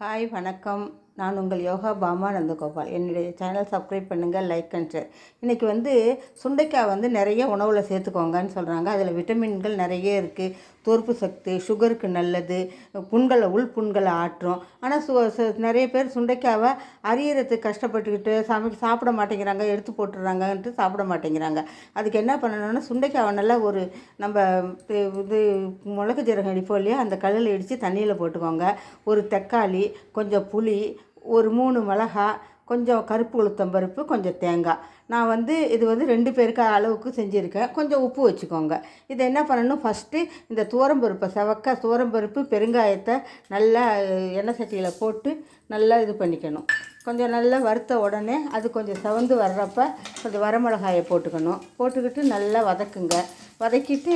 Hi வணக்கம் நான் உங்கள் யோகா பாமா நந்தகோபால். என்னுடைய சேனல் சப்ஸ்கிரைப் பண்ணுங்கள் லைக் அண்ட் ஷேர் இன்றைக்கி வந்து சுண்டைக்காய் வந்து நிறைய உணவில் சேர்த்துக்கோங்கன்னு சொல்கிறாங்க அதில் விட்டமின்கள் நிறைய இருக்குது தோற்பு சக்தி சுகருக்கு நல்லது புண்களை உள் புண்களை ஆற்றும். ஆனால் சு நிறைய பேர் சுண்டைக்காவை அரியறதுக்கு கஷ்டப்பட்டுக்கிட்டு சமைக்க சாப்பிட மாட்டேங்கிறாங்க எடுத்து போட்டுடுறாங்கன்ட்டு சாப்பிட மாட்டேங்கிறாங்க. அதுக்கு என்ன பண்ணணும்னா சுண்டைக்காவை நல்லா ஒரு நம்ம இது- இது மிளகு ஜீரகம் அடிப்போம் இல்லையா? அந்த கல்லில் இடித்து தண்ணியில் போட்டுக்கோங்க. ஒரு தக்காளி கொஞ்சம் புளி ஒரு மூணு மிளகா கொஞ்சம் கருப்பு உளுத்தம் பருப்பு கொஞ்சம் தேங்காய். நான் வந்து இது வந்து ரெண்டு பேருக்கு அளவுக்கு செஞ்சுருக்கேன். கொஞ்சம் உப்பு வச்சுக்கோங்க. இதை என்ன பண்ணணும்? ஃபஸ்ட்டு இந்த துவரம்பருப்பை செவக்க துவரம்பருப்பு பெருங்காயத்தை நல்லா எண்ணெய் சட்டியில் போட்டு நல்லா இது பண்ணிக்கணும். கொஞ்சம் நல்லா வறுத்த உடனே அது கொஞ்சம் செவந்து வர்றப்ப கொஞ்சம் வரமிளகாயை போட்டுக்கணும். போட்டுக்கிட்டு நல்லா வதக்குங்க. வதக்கிட்டு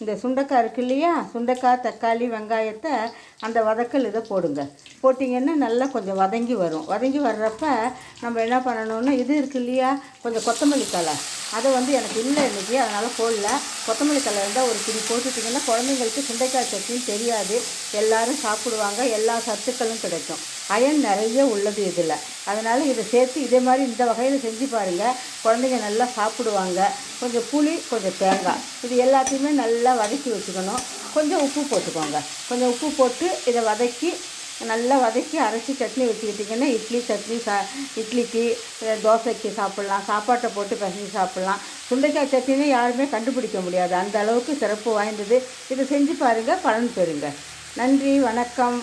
இந்த சுண்டைக்காய் இருக்கு இல்லையா? சுண்டைக்காய் தக்காளி வெங்காயத்தை அந்த வதக்கல் இதை போடுங்க. போட்டிங்கன்னா நல்லா கொஞ்சம் வதங்கி வரும். வதங்கி வர்றப்ப நம்ம என்ன பண்ணணும்னா இது இருக்கு இல்லையா? கொஞ்சம் கொத்தமல்லி தலை அதை வந்து எனக்கு இல்லை இன்றைக்கி அதனால் போடல. கொத்தமல்லி தலை இருந்தால் ஒரு பிடி போட்டுட்டிங்கன்னா குழந்தைங்களுக்கு சுண்டைக்காய் சட்னின்னு தெரியாது. எல்லோரும் சாப்பிடுவாங்க. எல்லா சத்துக்களும் கிடைக்கும். அயன் நிறைய உள்ளது இதில். அதனால் இதை சேர்த்து இதே மாதிரி இந்த வகையில் செஞ்சு பாருங்கள் குழந்தைங்க நல்லா சாப்பிடுவாங்க. கொஞ்சம் புளி கொஞ்சம் தேங்காய். இது எல்லாத்தையுமே நல்லா வதக்கி வச்சுக்கணும். கொஞ்சம் உப்பு போட்டுக்கோங்க. கொஞ்சம் உப்பு போட்டு இதை வதக்கி நல்லா வதக்கி அரைச்சி சட்னி வச்சுக்கிட்டிங்கன்னா இட்லி சட்னி சா இட்லிக்கு தோசைக்கு சாப்பிட்லாம். சாப்பாட்டை போட்டு பிசைஞ்சு சாப்பிட்லாம். சுண்டைக்காய் சட்னின்னு யாருமே கண்டுபிடிக்க முடியாது. அந்த அளவுக்கு சிறப்பு வாய்ந்தது. இதை செஞ்சு பாருங்கள் பலன் பெறுங்க. நன்றி வணக்கம்.